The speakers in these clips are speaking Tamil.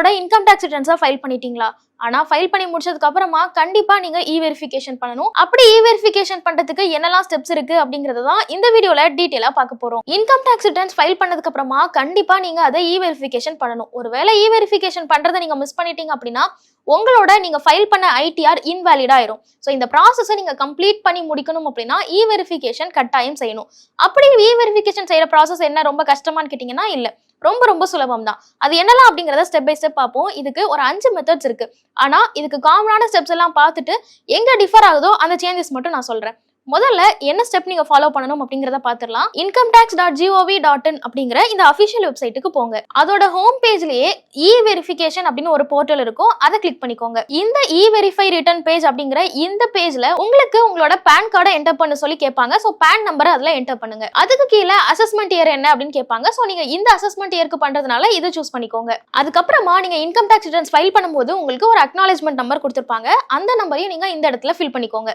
உங்களோட இன்கம் டேக்ஸ் ரிட்டர்ன்ஸை ஃபைல் பண்ணிட்டீங்களா? ஆனா ஃபைல் பண்ணி முடிச்சதுக்கு அப்புறமா கண்டிப்பா நீங்க இ வெரிஃபிகேஷன் பண்ணணும். அப்படி இ வெரிஃபிகேஷன் பண்றதுக்கு என்னெல்லாம் ஸ்டெப்ஸ் இருக்கு அப்படிங்கறத தான் இந்த வீடியோல டீடைலா பார்க்க போறோம். இன்கம் டேக்ஸ் ரிட்டர்ன்ஸ் ஃபைல் பண்ணதுக்கு அப்புறமா கண்டிப்பா நீங்க அதை இ வெரிஃபிகேஷன் பண்ணணும். ஒருவேளை இ வெரிஃபிகேஷன் பண்றதை நீங்க மிஸ் பண்ணிட்டீங்க அப்படின்னா உங்களோட நீங்க ஃபைல் பண்ண ஐடிஆர் இன்வேலிட் ஆயிரும். ஸோ இந்த ப்ராசஸை நீங்க கம்ப்ளீட் பண்ணி முடிக்கணும் அப்படின்னா இ வெரிஃபிகேஷன் கட்டாயம் செய்யணும். அப்படி இ வெரிஃபிகேஷன் செய்யற ப்ராசஸ் என்ன ரொம்ப கஷ்டமான்னு கேட்டீங்கன்னா இல்லை. ரொம்ப ரொம்ப சுலபம் தான் அது என்னலாம் அப்படிங்கிறத ஸ்டெப் பை ஸ்டெப் பார்ப்போம். இதுக்கு ஒரு அஞ்சு மெத்தட்ஸ் இருக்கு. ஆனா இதுக்கு காமனான ஸ்டெப்ஸ் எல்லாம் பார்த்துட்டு எங்க டிஃபர் ஆகுதோ அந்த சேஞ்சஸ் மட்டும் நான் சொல்றேன். முதல்ல என்ன ஸ்டெப் நீங்க ஃபாலோ பண்ணணும் அப்படிங்கறத பாத்துடலாம். Income tax dot G O V dot in அப்படிங்கிற இந்த அஃபிஷியல் வெப்சைட்டுக்கு போங்க. அதோட ஹோம் பேஜ்லயே இ வெரிஃபிகேஷன் அப்படின்னு ஒரு போர்ட்டல் இருக்கும். அதை கிளிக் பண்ணிக்கோங்க. இந்த இ வெரிஃபை ரிட்டர்ன் பேஜ் அப்படிங்கிற இந்த பேஜ்ல உங்களுக்கு உங்களோட பேன் கார்டை என்டர் பண்ண சொல்லி கேட்பாங்க. ஸோ பேன் நம்பரை அதுல என்டர் பண்ணுங்க. அதுக்கு கீழே அசஸ்மெண்ட் இயர் என்ன அப்படின்னு கேட்பாங்க. ஸோ நீங்க இந்த அசஸ்மெண்ட் இயருக்கு பண்றதுனால இதை சூஸ் பண்ணிக்கோங்க. அதுக்கப்புறமா நீங்க இன்கம் டேக்ஸ் ரிட்டர்ன்ஸ் ஃபைல் பண்ணும்போது உங்களுக்கு ஒரு அக்னாலேஜ்மெண்ட் நம்பர் கொடுத்துருப்பாங்க. அந்த நம்பரையும் நீங்க இந்த இடத்துல ஃபில் பண்ணிக்கோங்க.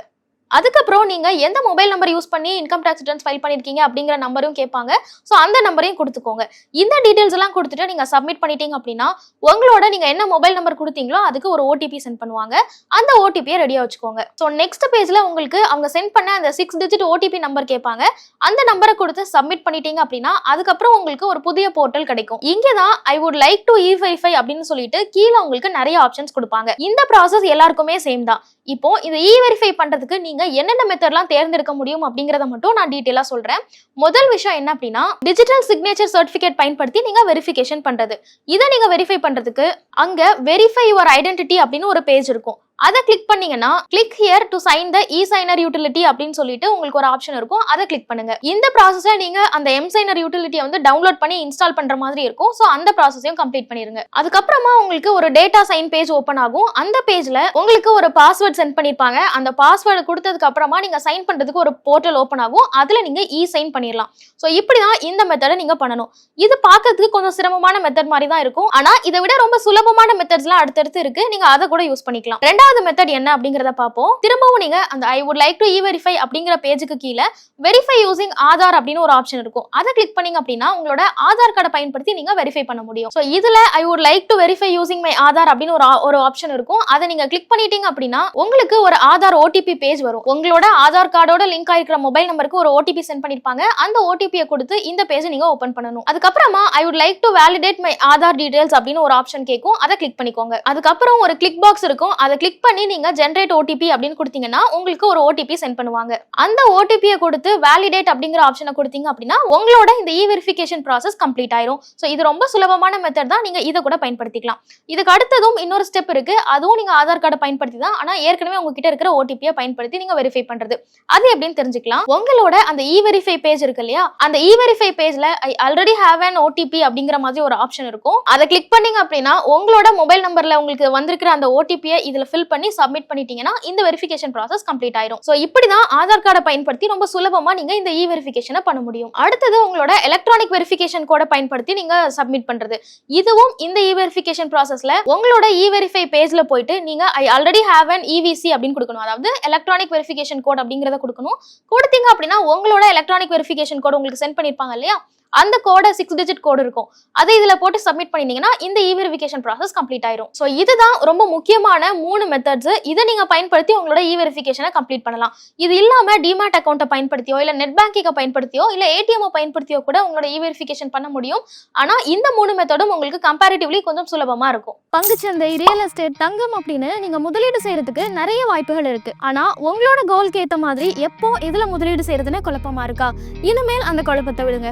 அதுக்கப்புறம் நீங்க எந்த மொபைல் நம்பர் யூஸ் பண்ணி இன்கம் டேக்ஸ் ரிட்டர்ன்ஸ் ஃபைல் பண்ணிருக்கீங்க அப்படிங்கிற நம்பரும் கேட்பாங்க. ஸோ அந்த நம்பரையும் கொடுத்துக்கோங்க. இந்த டீடைல்ஸ் எல்லாம் கொடுத்துட்டு நீங்க சப்மிட் பண்ணிட்டீங்க அப்படின்னா உங்களோட நீங்க என்ன மொபைல் நம்பர் கொடுத்தீங்களோ அதுக்கு ஒரு ஓடிபி சென்ட் பண்ணுவாங்க. அந்த ஓடிபியை ரெடியா வச்சுக்கோங்க. ஸோ நெக்ஸ்ட் பேஜ்ல உங்களுக்கு அவங்க சென்ட் பண்ண அந்த சிக்ஸ் டிஜிட் ஓடிபி நம்பர் கேட்பாங்க. அந்த நம்பரை கொடுத்து சப்மிட் பண்ணிட்டீங்க அப்படின்னா அதுக்கப்புறம் உங்களுக்கு ஒரு புதிய போர்ட்டல் கிடைக்கும். இங்கே தான் I would like to e verify அப்படின்னு சொல்லிட்டு கீழே உங்களுக்கு நிறைய ஆப்ஷன்ஸ் கொடுப்பாங்க. இந்த ப்ராசஸ் எல்லாருக்குமே சேம் தான். இப்போ இந்த இ வெரிஃபை பண்றதுக்கு நீங்க என்னென்ன மெத்தட்லாம் தேர்ந்தெடுக்க முடியும் அப்படிங்கிறத மட்டும் நான் டீட்டெயிலாக சொல்கிறேன் முதல் விஷயம் என்ன அப்படின்னா டிஜிட்டல் சிக்னேச்சர் சர்டிஃபிகேட் பயன்படுத்தி நீங்கள் வெரிஃபிகேஷன் பண்ணுறது இதை நீங்கள் வெரிஃபை பண்ணுறதுக்கு அங்கே வெரிஃபை யுவர் ஐடென்டிட்டி அப்படின்னு ஒரு பேஜ் இருக்கும். அதை கிளிக் பண்ணீங்கன்னா click here to sign the e signer utility அப்படின்னு சொல்லிட்டு உங்களுக்கு ஒரு ஆப்ஷன் இருக்கும். அதை கிளிக் பண்ணுங்க. இந்த ப்ராசஸை நீங்க அந்த எம் சைனர் யூட்டிலிட்டியை வந்து டவுன்லோட் பண்ணி இன்ஸ்டால் பண்ற மாதிரி இருக்கும். ஸோ அந்த ப்ராசஸையும் கம்ப்ளீட் பண்ணிருங்க. அதுக்கப்புறமா உங்களுக்கு ஒரு டேட்டா சைன் பேஜ் ஓப்பன் ஆகும். அந்த பேஜ்ல உங்களுக்கு ஒரு பாஸ்வேர்ட் சென்ட் பண்ணிருப்பாங்க. அந்த பாஸ்வேர்டு கொடுத்ததுக்கு அப்புறமா நீங்க சைன் பண்றதுக்கு ஒரு போர்ட்டல் ஓப்பன் ஆகும். அதுல நீங்க இ சைன் பண்ணிடலாம் ஸோ இப்படிதான் இந்த மெத்தடை நீங்க பண்ணணும். இது பார்க்கறதுக்கு கொஞ்சம் சிரமமான மெத்தட் மாதிரி தான் இருக்கும். ஆனா இதை விட ரொம்ப சுலபமான மெத்தட்ஸ்லாம் அடுத்தடுத்து இருக்கு. நீங்க அதை கூட யூஸ் பண்ணிக்கலாம். ரெண்டாவது மெத்தட் என்ன அப்படிங்கறத பார்ப்போம். திரும்பவும் நீங்க அந்த I would like to e verify அப்படிங்கிற பேஜுக்கு கீழே வெரிஃபை யூசிங் ஆதார் அப்படின்னு ஒரு ஆப்ஷன் இருக்கும். அதை கிளிக் பண்ணீங்க அப்படின்னா உங்களோட ஆதார் கார்டை பயன்படுத்தி நீங்க வெரிஃபை பண்ண முடியும். ஸோ இதுல I would like to verify using my Aadhaar அப்படின்னு ஒரு ஒரு ஆப்ஷன் இருக்கும். அதை நீங்க கிளிக் பண்ணிட்டீங்க அப்படின்னா உங்களுக்கு ஒரு ஆதார் ஓடிபி பேஜ் வரும். உங்களோட ஆதார் கார்டோட லிங்க் ஆயிருக்கிற மொபைல் நம்பருக்கு ஒரு ஓடிபி சென்ட் பண்ணிருப்பாங்க. அந்த ஓடிபியை கொடுத்து இந்த பேஜை நீங்க ஓபன் பண்ணணும். அதுக்கப்புறமா I would like to validate my Aadhaar details அப்படின்னு ஒரு ஆப்ஷன் கேட்கும் அதை கிளிக் பண்ணிக்கோங்க. அதுக்கப்புறம் ஒரு கிளிக் பாக்ஸ் இருக்கும். அதை கிளிக் கிளிக் பண்ணி நீங்க ஜென்ரேட் ஓடிபி அப்படின்னு கொடுத்தீங்கன்னா உங்களுக்கு ஒரு ஓடிபி சென்ட் பண்ணுவாங்க. அந்த ஓடிபியை கொடுத்து வேலிடேட் அப்படிங்கிற ஆப்ஷனை கொடுத்தீங்க அப்படின்னா உங்களோட இந்த இ வெரிஃபிகேஷன் ப்ராசஸ் கம்ப்ளீட் ஆயிரும். ஸோ இது ரொம்ப சுலபமான மெத்தட் தான். நீங்க இதை கூட பயன்படுத்திக்கலாம். இதுக்கு அடுத்ததும் இன்னொரு ஸ்டெப் இருக்கு. அதுவும் நீங்க ஆதார் கார்டை பயன்படுத்தி தான் ஆனா ஏற்கனவே உங்ககிட்ட இருக்கிற ஓடிபியை பயன்படுத்தி நீங்க வெரிஃபை பண்றது. அது எப்படின்னு தெரிஞ்சுக்கலாம். உங்களோட அந்த இ வெரிஃபை பேஜ் இருக்கு இல்லையா? அந்த இ வெரிஃபை பேஜ்ல I already have an OTP அப்படிங்கிற மாதிரி ஒரு ஆப்ஷன் இருக்கும். அதை கிளிக் பண்ணீங்க அப்படின்னா உங்களோட மொபைல் நம்பர்ல உங்களுக்கு வந்திருக்கிற அந்த ஓடிபியை இதுல ஃபில் பண்ணி சப்மிட் பண்ணிட்டீங்கன்னா இந்த வெரிஃபிகேஷன் ப்ராசஸ் கம்ப்ளீட் ஆயிரும். ஸோ இப்படி தான் ஆதார் கார்டை பயன்படுத்தி ரொம்ப சுலபமா நீங்க இந்த இ வெரிஃபிகேஷனை பண்ண முடியும். அடுத்தது உங்களோட எலக்ட்ரானிக் வெரிஃபிகேஷன் கோடை பயன்படுத்தி நீங்க சப்மிட் பண்றது. இதுவும் இந்த இ வெரிஃபிகேஷன் ப்ராசஸ்ல உங்களோட இ வெரிஃபை பேஜ்ல போயிட்டு நீங்க I already have an EVC அப்படின்னு கொடுக்கணும். அதாவது எலக்ட்ரானிக் வெரிஃபிகேஷன் கோட் அப்படிங்கறத கொடுக்கணும். கொடுத்தீங்க அப்படின்னா உங்களோட எலக்ட்ரானிக் வெரிஃபிகேஷன் கோட் உங்களுக்கு சென்ட் பண்ணிருப்பாங்க இல்லையா? அந்த கோடை சிக்ஸ் டிஜிட் கோடு இருக்கும். அதை இதில் போட்டு சப்மிட் பண்ணிட்டீங்கன்னா இந்த இ வெரிஃபிகேஷன் ப்ராசஸ் கம்ப்ளீட் ஆயிரும். ஸோ இதுதான் ரொம்ப முக்கியமான மூணு மெத்தட்ஸ் இதை நீங்கள் பயன்படுத்தி உங்களோட இ வெரிஃபிகேஷனை கம்ப்ளீட் பண்ணலாம். இது இல்லாமல் டிமேட் அக்கௌண்ட்டை பயன்படுத்தியோ இல்லை நெட் பேங்கிங்கை பயன்படுத்தியோ இல்லை ஏடிஎம்மை பயன்படுத்தியோ கூட உங்களோட இ வெரிஃபிகேஷன் பண்ண முடியும். ஆனால் இந்த மூணு மெத்தடும் உங்களுக்கு கம்பேரிட்டிவ்லி கொஞ்சம் சுலபமாக இருக்கும். பங்குச்சந்தை ரியல் எஸ்டேட் தங்கம் அப்படின்னு நீங்கள் முதலீடு செய்யறதுக்கு நிறைய வாய்ப்புகள் இருக்கு. ஆனால் உங்களோட கோல்க்கு ஏற்ற மாதிரி எப்போ இதில் முதலீடு செய்யறதுன்னு குழப்பமா இருக்கா? இனிமேல் அந்த குழப்பத்தை விடுங்க.